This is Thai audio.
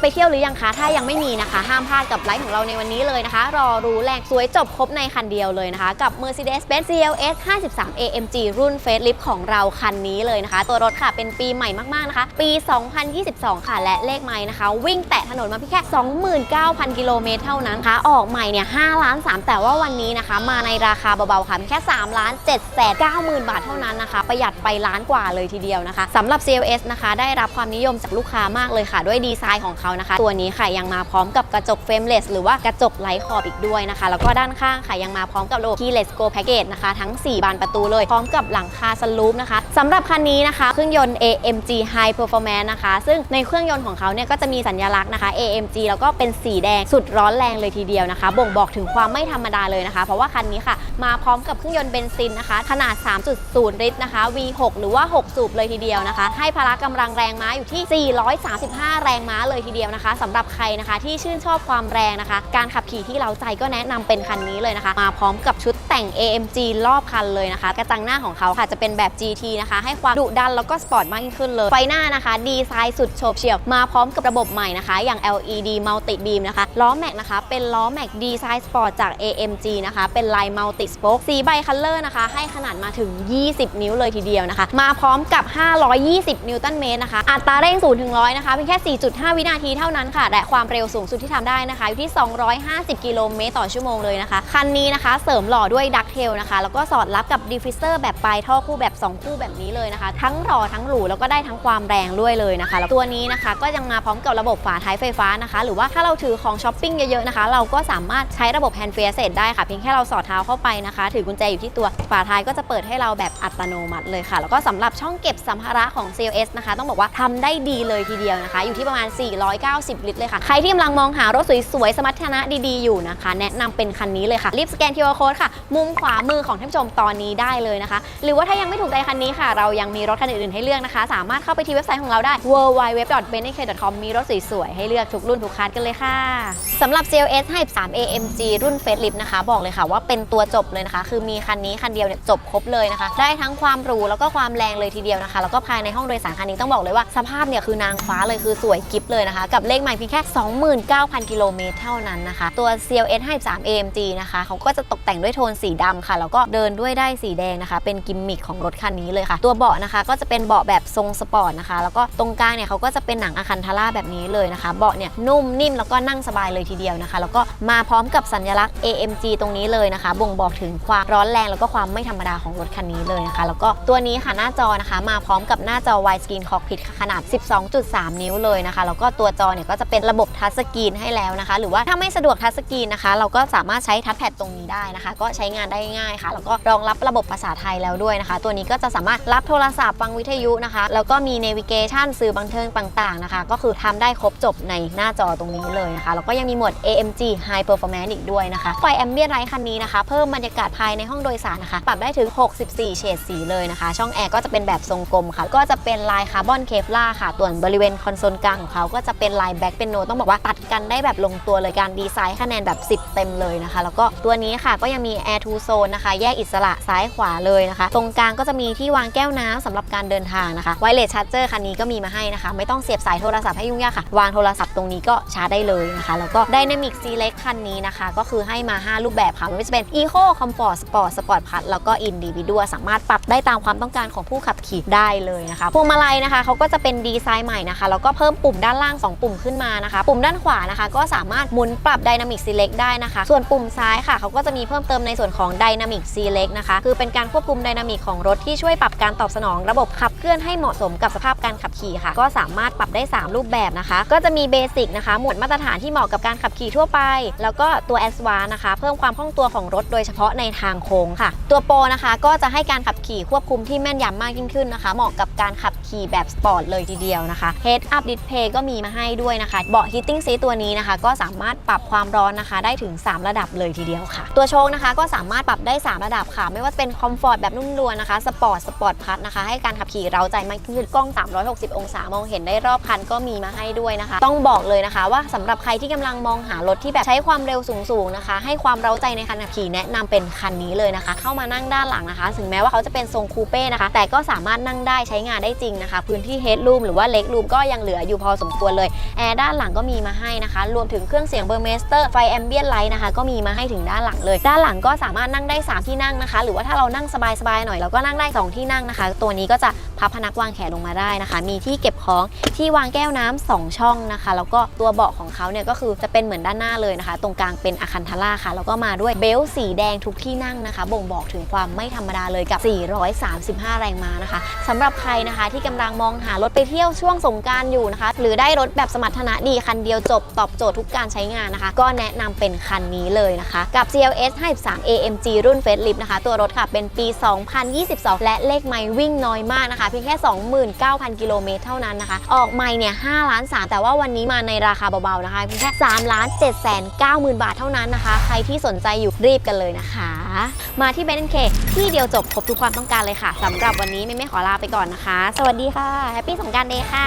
ไปเที่ยวหรือยังคะ ถ้ายังไม่มีนะคะ ห้ามพลาดกับไลฟ์ของเราในวันนี้เลยนะคะ รอรู้แรงสวยจบครบในคันเดียวเลยนะคะ กับ Mercedes-Benz CLS 53 AMG รุ่น Facelift ของเราคันนี้เลยนะคะ ตัวรถค่ะเป็นปีใหม่มากๆนะคะ ปี 2022 ค่ะ และเลขไม้นะคะ วิ่งแตะถนนมาเพียงแค่ 29,000 กิโลเมตรเท่านั้นค่ะ ออกใหม่เนี่ย5ล้าน3แต่ว่าวันนี้นะคะ มาในราคาเบาๆค่ะเพียงแค่3ล้าน7แสน90,000 บาทเท่านั้นนะคะ ประหยัดไปล้านกว่าเลยทีเดียวนะคะสำหรับ CLS นะคะ ได้รับความนิยมจากลูกค้ามากเลยค่ะ ด้วยดีไซน์ของเขานะคะ ตัวนี้ค่ะยังมาพร้อมกับกระจกเฟรมเลสหรือว่ากระจกไร้ขอบอีกด้วยนะคะ แล้วก็ด้านข้างค่ะยังมาพร้อมกับระบบ Keyless Go Package นะคะ ทั้ง 4 บานประตูเลย พร้อมกับหลังคาสลูปนะคะสำหรับคันนี้นะคะเครื่องยนต์ AMG High Performance นะคะ ซึ่งในเครื่องยนต์ของเขาเนี่ยก็จะมีสัญลักษณ์นะคะ AMG แล้วก็เป็นสีแดงสุดร้อนแรงเลยทีเดียวนะคะ บ่งบอกถึงความไม่ธรรมดาเลยนะคะ เพราะว่าคันนี้ค่ะ มาพร้อมกับเครื่องยนต์เบนซินนะคะ ขนาด 3.0 ลิตรนะคะ V6 หรือว่า 6 สูบเลยทีเดียวนะคะ ให้พละกำลังแรงม้าอยู่ที่ 435 แรงม้าเลยทีเดียวนะคะสำหรับใครนะคะที่ชื่นชอบความแรงนะคะ การขับขี่ที่เราใจก็แนะนำเป็นคันนี้เลยนะคะ มาพร้อมกับชุด แต่ง AMG รอบคันเลยนะคะ กระจังหน้าของเขาค่ะจะเป็นแบบ GT นะคะ ให้ความดุดันแล้วก็สปอร์ตมากยิ่งขึ้นเลย ไฟหน้านะคะ ดีไซน์สุดโฉบเฉี่ยว มาพร้อมกับระบบใหม่นะคะ อย่าง LED Multi Beam นะคะ ล้อแม็กนะคะ เป็นล้อแม็กดีไซน์สปอร์ตจาก AMG นะคะ เป็นลาย Multi Spoke สีใบคัลเลอร์นะคะ ให้ขนาดมาถึง 20 นิ้วเลยทีเดียวนะคะ มาพร้อมกับ 520 นิวตันเมตรนะคะ อัตราเร่ง0ถึง100นะคะเพียงแค่ 4.5 วินาทีเท่านั้นค่ะ และความเร็วสูงสุดที่ทำได้นะคะอยู่ที่ 250 กิโลเมตรต่อชั่วโมงเลยนะคะ คันนี้นะคะเสริมหล่อด้วยดักเทลนะคะ แล้วก็สอดรับกับดิฟฟิเซอร์แบบปลายท่อคู่แบบ 2 คู่แบบนี้เลยนะคะ ทั้งหล่อทั้งหรูแล้วก็ได้ทั้งความแรงด้วยเลยนะคะแล้วตัวนี้นะคะก็ยังมาพร้อมกับระบบฝาท้ายไฟฟ้านะคะ หรือว่าถ้าเราถือของช้อปปิ้งเยอะๆนะคะ เราก็สามารถใช้ระบบแฮนด์เฟรเซตได้ค่ะ เพียงแค่เราสอดเท้าเข้าไปนะคะ ถือกุญแจอยู่ที่ตัวฝาท้ายก็จะเปิดให้เราแบบอัตโนมัติเลยค่ะ แล้วก็สำหรับช่องเก็บสัมภาระของ CLS นะคะ ต้องบอกว่าทำได้ดีเลยทีเดียวนะคะ อยู่ที่ประมาณ 490 ลิตรเลยค่ะ ใครที่กำลังมองหารถสวยๆสมรรถนะดีๆอยู่นะคะ แนะนำเป็นคันนี้เลยค่ะรีบสแกน QR code ค่ะมุมขวามือของท่านผู้ชมตอนนี้ได้เลยนะคะ หรือว่าถ้ายังไม่ถูกใจคันนี้ค่ะ เรายังมีรถคันอื่นๆให้เลือกนะคะ สามารถเข้าไปที่เว็บไซต์ของเราได้ www.bentley.com มีรถสวยๆให้เลือกทุกรุ่นทุกคันกันเลยค่ะสำหรับ CLS 53 AMG รุ่น Facelift นะคะ บอกเลยค่ะว่าเป็นตัวจบเลยนะคะ คือมีคันนี้คันเดียวเนี่ยจบครบเลยนะคะ ได้ทั้งความหรูแล้วก็ความแรงเลยทีเดียวนะคะ แล้วก็ภายในห้องโดยสารคันนี้ต้องบอกเลยว่าสภาพเนี่ยคือนางฟ้าเลยคือสวยกิฟเลยนะคะ กับเลขใหม่เพียงแค่ 29,000 กิโลเมตรเท่านั้นนะคะ ตัว CLS 53 AMG นะคะเขาก็จะตกแต่งด้วยโทนสีดำค่ะ แล้วก็เดินด้วยได้สีแดงนะคะ เป็นกิมมิคของรถคันนี้เลยค่ะ ตัวเบาะนะคะก็จะเป็นเบาะแบบทรงสปอร์ตนะคะ แล้วก็ตรงกลางเนี่ยเขาก็จะเป็นหนังอะคันทาร่าแบบนี้เลยนะคะ เบาะเนี่ยนุ่มนิ่มแล้วก็นั่งสบายเลยทีเดียวนะคะ แล้วก็มาพร้อมกับสัญลักษณ์ AMG ตรงนี้เลยนะคะ บ่งบอกถึงความร้อนแรงแล้วก็ความไม่ธรรมดาของรถคันนี้เลยนะคะ แล้วก็ตัวนี้ค่ะหน้าจอนะคะ มาพร้อมกับหน้าจอ widescreen cockpit ขนาด 12.3 นิ้วเลยนะคะ แล้วก็ตัวจอเนี่ยก็จะเป็นระบบทัชสกรีนให้แล้วนะคะ หรือว่าถ้าไม่สะดวกทัชสกรีนนะคะ เราก็สามารถใช้ทัชแพดตรงนี้ได้นะคะ ก็ใช้งานได้ง่ายค่ะ แล้วก็รองรับระบบภาษาไทยแล้วด้วยนะคะ ตัวนี้ก็จะสามารถรับโทรศัพท์ฟังวิทยุนะคะ แล้วก็มี navigation สื่อบันเทิงต่างๆนะคะ ก็คือทำได้ครบจบในหน้าจอตรงนี้เลยนะคะ แล้วก็ยังมีโหมด AMG High Performance อีกด้วยนะคะ ไฟแอมเบียนไลท์คันนี้นะคะ เพิ่มบรรยากาศภายในห้องโดยสารนะคะ ปรับได้ถึง 64 เฉดสีเลยนะคะ ช่องแอร์ก็จะเป็นแบบทรงกลมค่ะ ก็จะเป็นลายคาร์บอนเคฟล่าค่ะ ส่วนบริเวณคอนโซลกลางของเขาก็จะเป็นลายแบ็คเป็นโนต้องบอกว่าตัดกันได้แบบลงตัวเลยการดีไซน์คะแนนแบบ 10 เต็มเลยนะคะ แล้วก็ตัวนี้ค่ะก็ยังมี Air to Zone นะคะ แยกอิสระซ้ายขวาเลยนะคะ ตรงกลางก็จะมีที่วางแก้วน้ำสำหรับการเดินทางนะคะไวเลสชาร์เจอร์คันนี้ก็มีมาให้นะคะ ไม่ต้องเสียบสายโทรศัพท์ให้ยุ่งยากค่ะ วางโทรศัพท์ตรงนี้ก็ชาร์จได้เลยนะคะ แล้วก็ Dynamic Select คันนี้นะคะ ก็คือให้มา 5 รูปแบบค่ะไม่ว่าจะเป็น Eco Comfort Sport Sport Plus แล้วก็ Individual สามารถปรับได้ตามความต้องการของผู้ขับขี่ได้เลยนะคะพวงมาลัยนะคะเขาก็จะเป็นดีไซน์ใหม่นะคะแล้วก็เพิ่มปุ่มด้านล่าง 2 ปุ่มขึ้นมานะคะ ปุ่มด้านขวานะคะ ก็สามารถหมุนปรับ Dynamic Select ได้นะคะ ส่วนปุ่มซ้ายค่ะเขาก็จะมีเพิ่มเติมในส่วนของ Dynamic Select นะคะ คือเป็นการควบคุม Dynamic ของรถที่ช่วยปรับการตอบสนองระบบขับเคลื่อนให้เหมาะสมกับสภาพการขับขี่ค่ะ ก็สามารถปรับได้ 3 รูปแบบนะคะ ก็จะมีเบสิกนะคะ หมวดมาตรฐานที่เหมาะกับการขับขี่ทั่วไป แล้วก็ตัว a d v a n c e นะคะ เพิ่มความคล่องตัวของรถโดยเฉพาะในทางโค้งค่ะ ตัวโปรนะคะก็จะให้การขับขี่ควบคุมที่แม่นยำมากยิ่งขึ้นนะคะ เหมาะกับการขับขี่แบบสปอร์ตเลยทีเดียวนะคะ Head Up Display ก็มีมาให้ด้วยนะคะเบาะ Heating Seat ตัวนี้นะคะ ก็สามารถปรับความร้อนนะคะ ได้ถึง 3 ระดับเลยทีเดียวค่ะ ตัวโชคนะคะก็สามารถปรับได้ 3 ระดับค่ะ ไม่ว่าจะเป็นคอมฟอร์ตแบบนุ่มนวลนะคะสปอร์ตสปอร์ตพัทนะคะ ให้การขับขี่เราใจมากขึ้นกล้อง 360 องศามองเห็นได้รอบคันก็มีมาให้ด้วยนะคะ ต้องบอกเลยนะคะ ว่าสำหรับใครที่กำลังมองหารถที่แบบใช้ความเร็วสูงๆนะคะ ให้ความเร้าใจในการขับขี่แนะนำเป็นคันนี้เลยนะคะ เข้ามานั่งด้านหลังนะคะ ถึงแม้ว่าเขาจะเป็นทรงคูเป้นะคะ แต่ก็สามารถนั่งได้ใช้งานได้จริงนะคะ พื้นที่เฮดรูมหรือว่าเล็กรูมก็ยังเหลืออยู่พอสมควรเลยแอร์ด้านหลังก็มีมาให้นะคะ รวมถึงเครื่องเสียงเบอร์เมสเตอร์ไฟแอมเบียนไลท์นะคะก็มีมาให้ถึงด้านหลังเลย ด้านหลังก็สามารถนั่งได้ 3 ที่นั่งนะคะ หรือว่าถ้าเรานั่งสบายๆหน่อยเราก็นั่งได้ 2 ที่นั่งนะคะ ตัวนี้ก็จะพับพนักวางแขนลงมาได้นะคะ มีที่เก็บของที่วางแก้วน้ำสองช่องนะคะ แล้วก็ตัวเบาะของเขาเนี่ยก็คือจะเป็นเหมือนด้านหน้าเลยนะคะ ตรงกลางเป็นอะคันทาร่าค่ะแล้วก็มาด้วยเบลสีแดงทุกที่นั่งนะคะ บ่งบอกถึงความไม่ธรรมดาเลยกับ 435 แรงม้านะคะสำหรับใครนะคะที่กำลังมองหารถไปเที่ยวช่วงสงกรารอยู่นะคะ หรือได้รถแบบสมรรถนะดีคันเดียวจบตอบโจทย์ทุกการใช้งานนะคะ ก็แนะนำเป็นคันนี้เลยนะคะ กับ CLS 53 AMG รุ่น Facelift นะคะ ตัวรถค่ะเป็นปี 2022 และเลขไมล์วิ่งน้อยมากนะคะ เพียงแค่ 29,000 กิโลเมตรเท่านั้นนะคะ ออกไมล์เนี่ย5ล้าน3แต่ว่าวันนี้มาในราคาเบาๆนะคะเพียงแค่3ล้าน7 9 0 0 0 บาทเท่านั้นนะคะ ใครที่สนใจอยู่รีบกันเลยนะคะ มาที่ b e n k ที่เดียวจบครบทุกความต้องการเลยค่ะสำหรับวันนี้ไม่ไม่ขอลาไปก่อนนะคะ สวัสดีค่ะแฮปปี้สงกรารเดย์ค่ะ